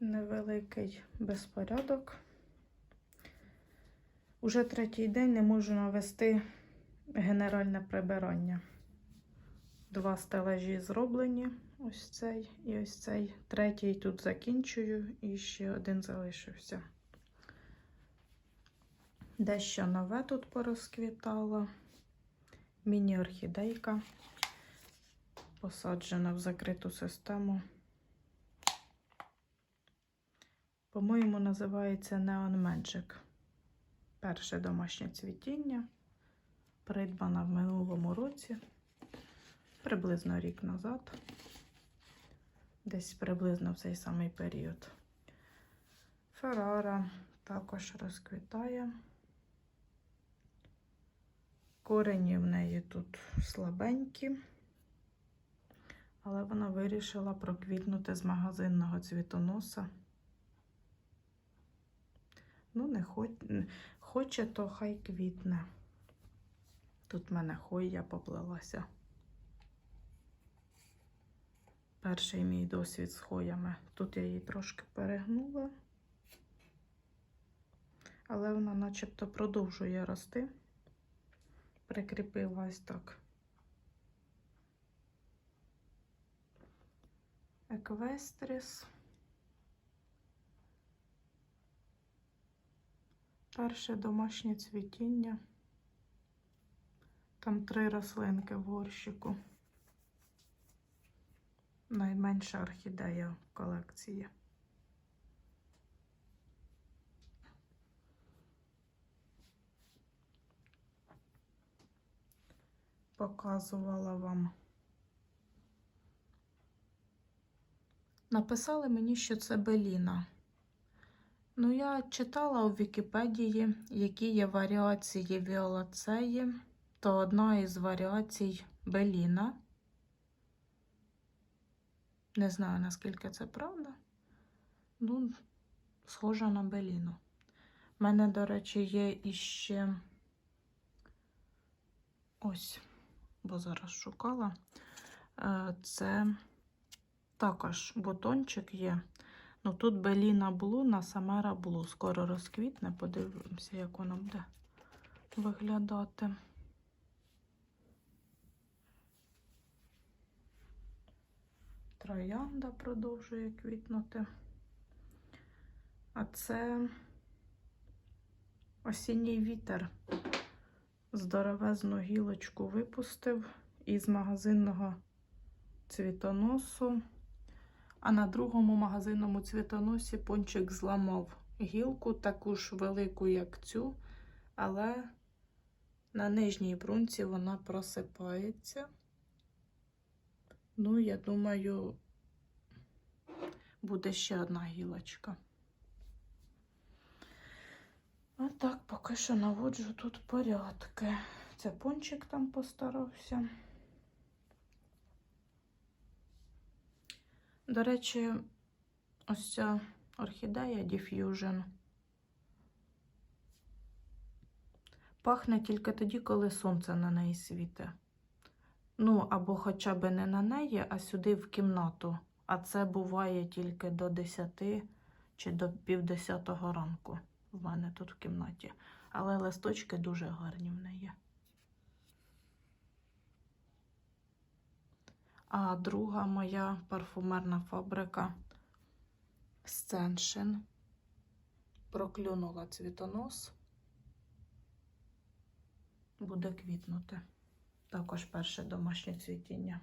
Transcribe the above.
невеликий безпорядок. Уже третій день не можу навести генеральне прибирання. Два стелажі зроблені, ось цей і ось цей. Третій тут закінчую і ще один залишився. Дещо нове тут порозквітало. Міні-орхідейка, посаджена в закриту систему. По-моєму, називається Neon Magic. Перше домашнє цвітіння, придбана в минулому році, приблизно рік назад, десь приблизно в цей самий період. Феррара також розквітає. Корені в неї тут слабенькі, але вона вирішила проквітнути з магазинного цвітоноса. Ну, не хоч... хоче, то хай квітне. Тут в мене хойя поплелася. Перший мій досвід з хоями. Тут я її трошки перегнула, але вона начебто продовжує рости. Прикріпила ось так. Еквестріс. Перше домашнє цвітіння. Там три рослинки в горщику. Найменша орхідея в колекції. Показувала вам. Написали мені, що це Беліна. Ну, я читала у Вікіпедії, які є варіації віолацеї, то одна із варіацій Беліна. Не знаю, наскільки це правда. Ну, схожа на Беліну. У мене, до речі, є іще ось, бо зараз шукала. Е, Це також бутончик є. Ну тут Беліна Блу на Самера Блу. Скоро розквітне, подивимося, як воно буде виглядати. Троянда продовжує квітнути. А це осінній вітер. Здоровезну гілочку випустив із магазинного цвітоносу. А на другому магазинному цвітоносі пончик зламав гілку, таку ж велику, як цю, але на нижній брунці вона просипається. Ну, я думаю, буде ще одна гілочка. А так, поки що наводжу тут порядки. Це пончик там постарався. До речі, ось ця орхідея Diffusion пахне тільки тоді, коли сонце на неї світе. Ну, або хоча б не на неї, а сюди в кімнату. А це буває тільки до 10 чи до півдесятого ранку в мене тут в кімнаті. Але листочки дуже гарні в неї. А друга моя парфумерна фабрика Сценшин проклюнула цвітонос, буде квітнути. Також перше домашнє цвітіння.